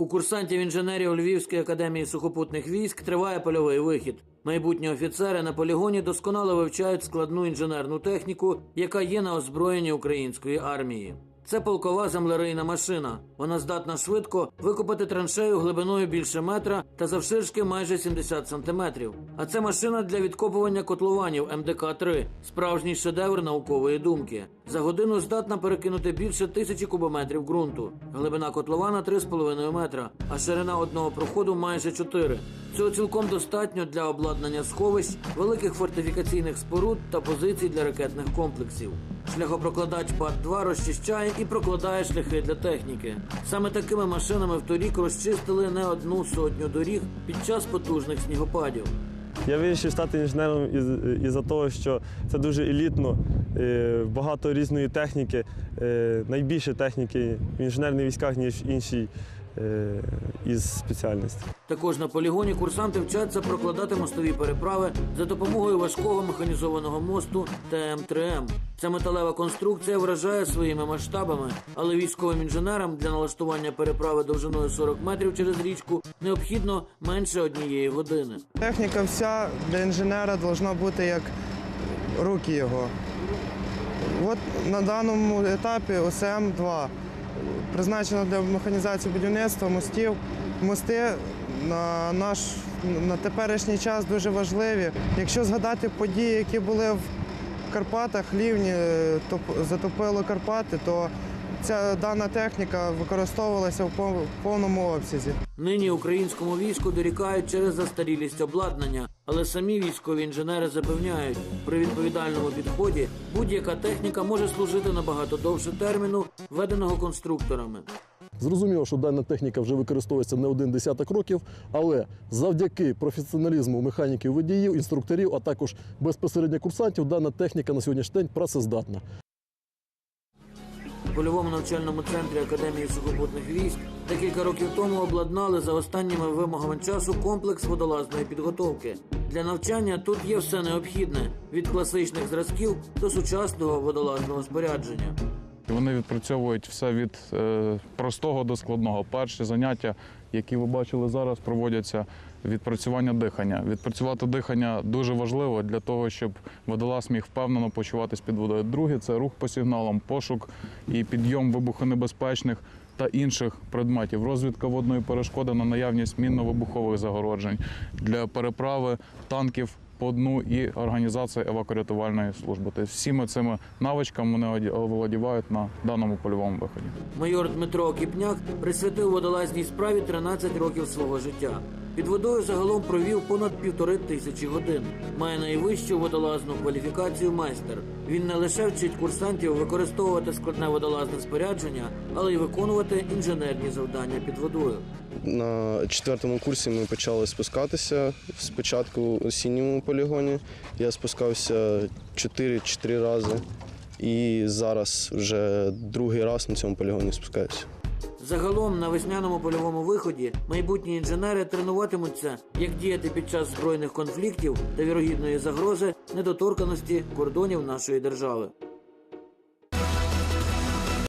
У курсантів інженерів Львівської академії сухопутних військ триває польовий вихід. Майбутні офіцери на полігоні досконало вивчають складну інженерну техніку, яка є на озброєнні української армії. Це полкова землерийна машина. Вона здатна швидко викопати траншею глибиною більше метра та завширшки майже 70 сантиметрів. А це машина для відкопування котлованів МДК-3 – справжній шедевр наукової думки. За годину здатна перекинути більше тисячі кубометрів ґрунту. Глибина котлована 3,5 метра, а ширина одного проходу майже 4. Цього цілком достатньо для обладнання сховищ, великих фортифікаційних споруд та позицій для ракетних комплексів. Шляхопрокладач ПАД-2 розчищає і прокладає шляхи для техніки. Саме такими машинами вторік розчистили не одну сотню доріг під час потужних снігопадів. Я вирішив стати інженером із, із-за того, що це дуже елітно, е, багато різної техніки, е, найбільше техніки в інженерних військах, ніж інші е, із спеціальностей. Також на полігоні курсанти вчаться прокладати мостові переправи за допомогою важкого механізованого мосту ТМ-3М. Ця металева конструкція вражає своїми масштабами, але військовим інженерам для налаштування переправи довжиною 40 метрів через річку необхідно менше однієї години. Техніка вся для інженера повинна бути як руки його. От на даному етапі ОСМ-2 призначено для механізації будівництва мостів. Мости на наш на теперішній час дуже важливі. Якщо згадати події, які були в Карпатах, лівні е, топ- затопило Карпати, то ця дана техніка використовувалася в повному обсязі. Нині українському війську дорікають через застарілість обладнання, але самі військові інженери запевняють, при відповідальному підході будь-яка техніка може служити набагато довше терміну, введеного конструкторами. Зрозуміло, що дана техніка вже використовується не один десяток років, але завдяки професіоналізму механіків, водіїв, інструкторів, а також безпосередньо курсантів, дана техніка на сьогоднішній день працездатна. Польовому навчальному центрі Академії сухопутних військ декілька років тому обладнали за останніми вимогами часу комплекс водолазної підготовки. Для навчання тут є все необхідне від класичних зразків до сучасного водолазного спорядження. Вони відпрацьовують все від е, простого до складного. Перше заняття, які ви бачили зараз, проводяться відпрацювання дихання. Відпрацювати дихання дуже важливо для того, щоб водолаз міг впевнено почуватись під водою. Друге це рух по сигналам, пошук і підйом вибухонебезпечних та інших предметів. Розвідка водної перешкоди на наявність мінно-вибухових загороджень для переправи танків по дну і організація евакуатувальної служби. Тобто всіми цими навичками вони оді- оволодівають на даному польовому виході. Майор Дмитро Кіпняк присвятив водолазній справі 13 років свого життя. Під водою загалом провів понад півтори тисячі годин. Має найвищу водолазну кваліфікацію майстер. Він не лише вчить курсантів використовувати складне водолазне спорядження, але й виконувати інженерні завдання під водою. На четвертому курсі ми почали спускатися. Спочатку у осінньому полігоні я спускався 4-4 рази. І зараз вже другий раз на цьому полігоні спускаюся. Загалом на весняному польовому виході майбутні інженери тренуватимуться, як діяти під час збройних конфліктів та вірогідної загрози недоторканості кордонів нашої держави.